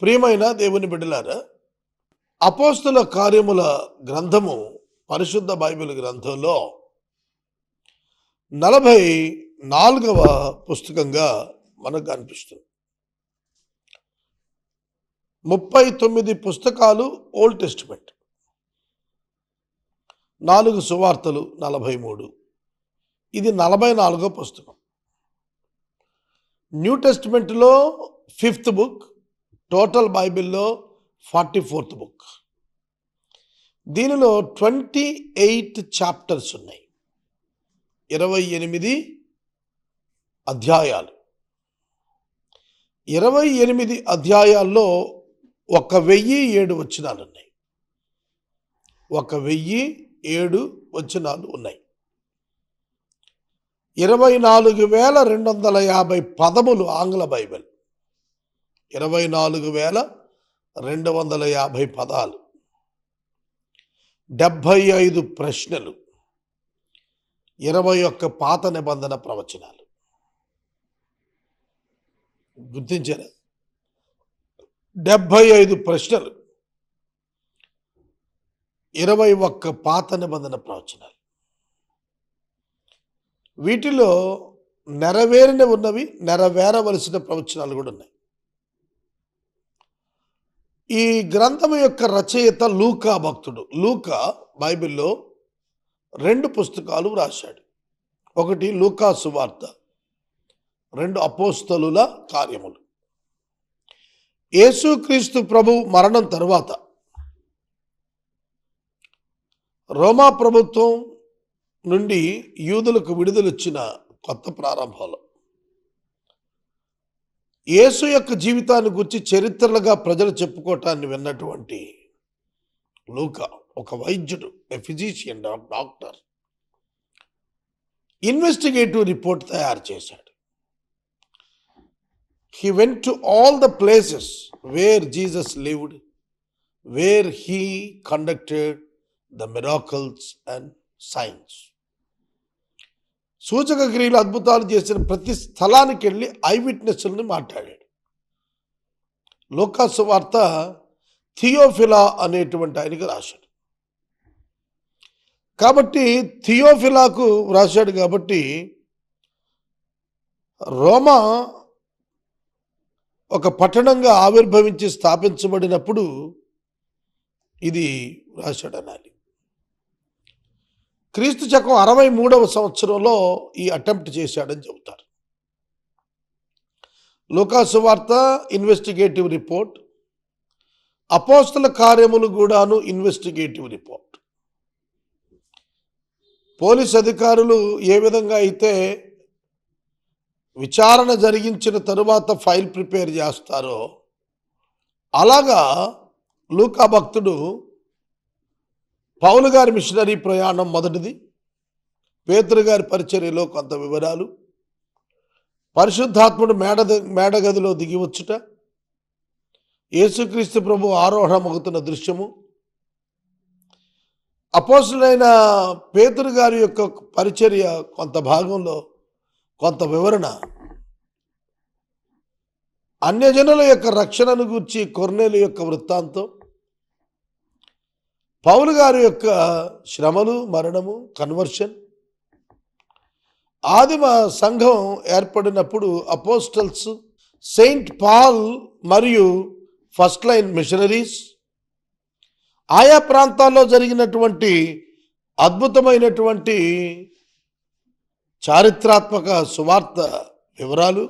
ప్రియమైన దేవుని బిడ్డలారా అపోస్తుల కార్యముల గ్రంథము పరిశుద్ధ బైబిల్ గ్రంథంలో నలభై నాలుగవ పుస్తకంగా మనకు కనిపిస్తుంది ముప్పై తొమ్మిది పుస్తకాలు ఓల్డ్ టెస్టిమెంట్. నాలుగు సువార్తలు నలభై మూడు. ఇది నలభై నాలుగో పుస్తకం. న్యూ టెస్టిమెంట్లో ఫిఫ్త్ బుక్ టోటల్ బైబిల్లో ఫార్టీ ఫోర్త్ బుక్. దీనిలో ట్వంటీ ఎయిట్ చాప్టర్స్ ఉన్నాయి. ఇరవై ఎనిమిది అధ్యాయాలు. ఇరవై ఎనిమిది అధ్యాయాల్లో ఒక వెయ్యి ఏడు వచనాలు ఉన్నాయి. ఒక వెయ్యి ఏడు వచనాలు ఉన్నాయి. ఇరవై నాలుగు వేల రెండు వందల యాభై పదములు ఆంగ్ల బైబిల్. ఇరవై నాలుగు వేల రెండు వందల యాభై పదాలు. డెబ్భై ఐదు ప్రశ్నలు. ఇరవై ఒక్క పాత నిబంధన ప్రవచనాలు. గుర్తించారా? డెబ్భై ఐదు ప్రశ్నలు. ఇరవై ఒక్క పాత నిబంధన ప్రవచనాలు. వీటిలో నెరవేరిన ఉన్నవి నెరవేరవలసిన ప్రవచనాలు కూడా ఉన్నాయి. ఈ గ్రంథం యొక్క రచయిత లూకా భక్తుడు. లూకా బైబిల్లో రెండు పుస్తకాలు రాశాడు ఒకటి లూకా సువార్త రెండు అపోస్తలుల కార్యములు. యేసుక్రీస్తు ప్రభు మరణం తరువాత రోమా ప్రభుత్వం నుండి యూదులకు విడుదలొచ్చిన కొత్త ప్రారంభంలో. యేసు యొక్క జీవితాన్ని గురించి చరిత్రలుగా ప్రజలు చెప్పుకోవటాన్ని విన్నటువంటి లూక ఒక వైద్యుడు a physician doctor. Investigative report తయారు చేశాడు. He went to all the places where Jesus lived where he conducted the miracles and signs. సూచక క్రియలు అద్భుతాలు చేసిన ప్రతి స్థలానికి వెళ్ళి ఐ విట్నెస్ని మాట్లాడాడు. లోకాసు వార్త థియోఫిలా అనేటువంటి ఆయనకి రాశాడు. కాబట్టి థియోఫిలాకు రాశాడు కాబట్టి రోమా ఒక పట్టణంగా ఆవిర్భవించి స్థాపించబడినప్పుడు ఇది రాశాడు అనాలి. క్రీస్తు శకం అరవై మూడవ సంవత్సరంలో ఈ అటెంప్ట్ చేశాడని చెబుతారు. లోకాసు వార్త ఇన్వెస్టిగేటివ్ రిపోర్ట్. అపోస్తుల కార్యములు కూడాను ఇన్వెస్టిగేటివ్ రిపోర్ట్. పోలీస్ అధికారులు ఏ విధంగా అయితే విచారణ జరిగించిన తరువాత ఫైల్ ప్రిపేర్ చేస్తారో అలాగా లూకా భక్తుడు పౌలు గారి మిషనరీ ప్రయాణం మొదటిది. పేతురు గారి పరిచర్యలో కొంత వివరాలు. పరిశుద్ధాత్ముడు మేడ మేడగదిలో దిగి వచ్చుట. యేసుక్రీస్తు ప్రభు ఆరోహణమవుతున్న దృశ్యము. అపోసులైన పేతురు గారి యొక్క పరిచర్య కొంత భాగంలో కొంత వివరణ. అన్యజనుల యొక్క రక్షణను గూర్చి కొర్నేలు యొక్క వృత్తాంతం. పౌలు గారి యొక్క శ్రమలు మరణము కన్వర్షన్ ఆదిమ సంఘం ఏర్పడినప్పుడు అపోస్టల్స్ సెయింట్ పాల్ మరియు ఫస్ట్ లైన్ మిషనరీస్ ఆయా ప్రాంతాల్లో జరిగినటువంటి అద్భుతమైనటువంటి చారిత్రాత్మక సువార్త వివరాలు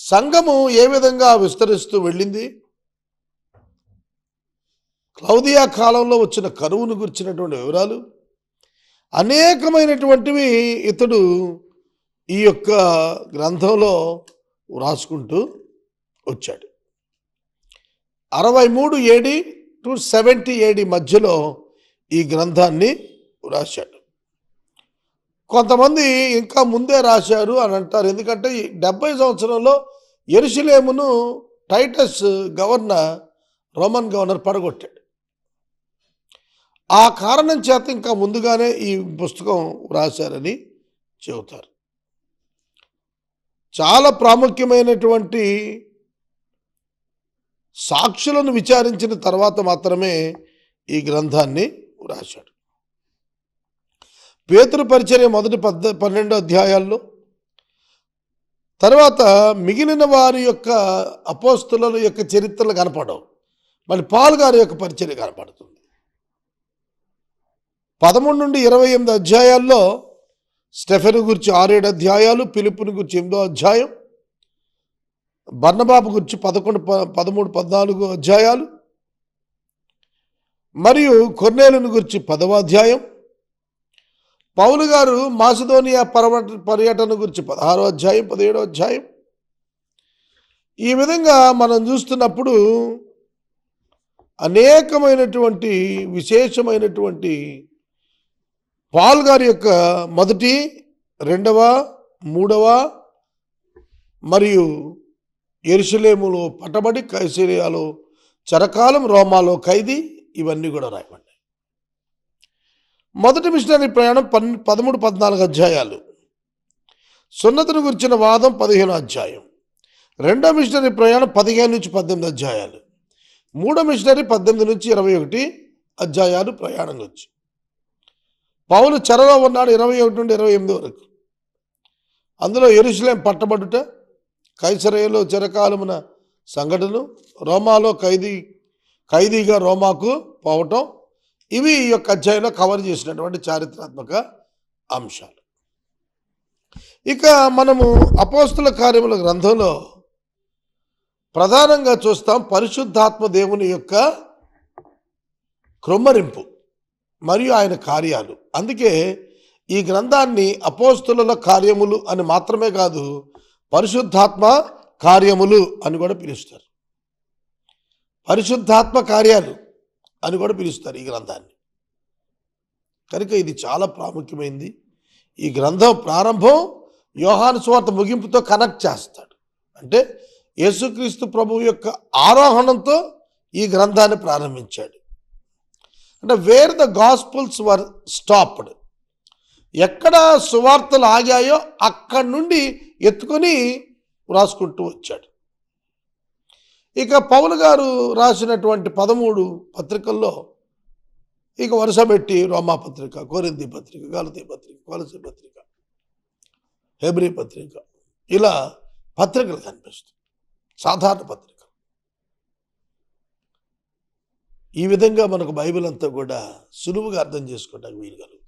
సంఘము ఏ విధంగా విస్తరిస్తూ వెళ్ళింది క్లౌదియా కాలంలో వచ్చిన కరువును గురించినటువంటి వివరాలు అనేకమైనటువంటివి ఇతడు ఈ యొక్క గ్రంథంలో వ్రాసుకుంటూ వచ్చాడు. అరవై మూడు ఏడి టు సెవెంటీ ఏడి మధ్యలో ఈ గ్రంథాన్ని రాశాడు కొంతమంది ఇంకా ముందే రాశారు అని అంటారు. ఎందుకంటే ఈ డెబ్బై సంవత్సరంలో ఎరుసలేమును టైటస్ గవర్నర్ రోమన్ గవర్నర్ పడగొట్టాడు. ఆ కారణం చేత ఇంకా ముందుగానే ఈ పుస్తకం రాశారని చెబుతారు. చాలా ప్రాముఖ్యమైనటువంటి సాక్షులను విచారించిన తర్వాత మాత్రమే ఈ గ్రంథాన్ని రాశాడు పేతురు పరిచర్య మొదటి పద్ద పన్నెండు అధ్యాయాల్లో తర్వాత మిగిలిన వారి యొక్క అపోస్తుల యొక్క చరిత్రలు కనపడవు. మళ్ళీ పాల్ గారి యొక్క పరిచర్య కనపడుతుంది. పదమూడు నుండి ఇరవై ఎనిమిది అధ్యాయాల్లో స్టెఫెన్ గురించి ఆరేడు అధ్యాయాలు పిలుపుని గురించి ఎనిమిదో అధ్యాయం బర్ణబాబు గురించి పదకొండు ప- పదమూడు పద్నాలుగు అధ్యాయాలు మరియు కొన్నేలుని గురించి పదవ అధ్యాయం పౌలు గారు మాసిదోనియా పర్వ పర్యటన గురించి పదహారో అధ్యాయం పదిహేడో అధ్యాయం. ఈ విధంగా మనం చూస్తున్నప్పుడు అనేకమైనటువంటి విశేషమైనటువంటి పాల్ గారి యొక్క మొదటి రెండవ మూడవ మరియు ఎరుసలేములో పటబడి కైసరియాలో చరకాలం రోమాలో ఖైదీ ఇవన్నీ కూడా రాయబడ్డాయి. మొదటి మిషనరీ ప్రయాణం పన్ పదమూడు పద్నాలుగు అధ్యాయాలు. సున్నతిని గురించిన వాదం పదిహేను అధ్యాయం. రెండో మిషనరీ ప్రయాణం పదిహేను నుంచి పద్దెనిమిది అధ్యాయాలు. మూడో మిషనరీ పద్దెనిమిది నుంచి ఇరవై ఒకటి అధ్యాయాలు ప్రయాణం వచ్చి పౌలు చెరలో ఉన్నాడు ఇరవై ఒకటి నుండి ఇరవై ఎనిమిది వరకు. అందులో ఎరుసలేం పట్టబడుట కైసరయలో చిరకాలమున సంఘటనలు రోమాలో ఖైదీ ఖైదీగా రోమాకు పోవటం ఇవి ఈ యొక్క అధ్యాయంలో కవర్ చేసినటువంటి చారిత్రాత్మక అంశాలు. ఇక మనము అపోస్తుల కార్యముల గ్రంథంలో ప్రధానంగా చూస్తాం పరిశుద్ధాత్మ దేవుని యొక్క క్రొమ్మరింపు. మరియు ఆయన కార్యాలు. అందుకే ఈ గ్రంథాన్ని అపోస్తుల కార్యములు అని మాత్రమే కాదు పరిశుద్ధాత్మ కార్యములు అని కూడా పిలుస్తారు. పరిశుద్ధాత్మ కార్యాలు అని కూడా పిలుస్తారు ఈ గ్రంథాన్ని. కనుక ఇది చాలా ప్రాముఖ్యమైంది. ఈ గ్రంథం ప్రారంభం యోహాను స్వార్థ ముగింపుతో కనెక్ట్ చేస్తాడు. అంటే యేసుక్రీస్తు ప్రభువు యొక్క ఆరోహణంతో ఈ గ్రంథాన్ని ప్రారంభించాడు. అంటే where the gospels were stopped. ఎక్కడ సువార్తలు ఆగాయో అక్కడి నుండి ఎత్తుకొని రాసుకుంటూ వచ్చాడు. ఇక పౌలు గారు రాసినటువంటి పదమూడు పత్రికల్లో ఇక వరుస పెట్టి రోమా పత్రిక కోరింది పత్రిక గాలతీ పత్రిక కొలసి పత్రిక హెబ్రి పత్రిక ఇలా పత్రికలు కనిపిస్తాయి సాధారణ పత్రిక. ఈ విధంగా మనకు బైబిల్ అంతా కూడా సులువుగా అర్థం చేసుకోవడానికి వీలు కలుగుతుంది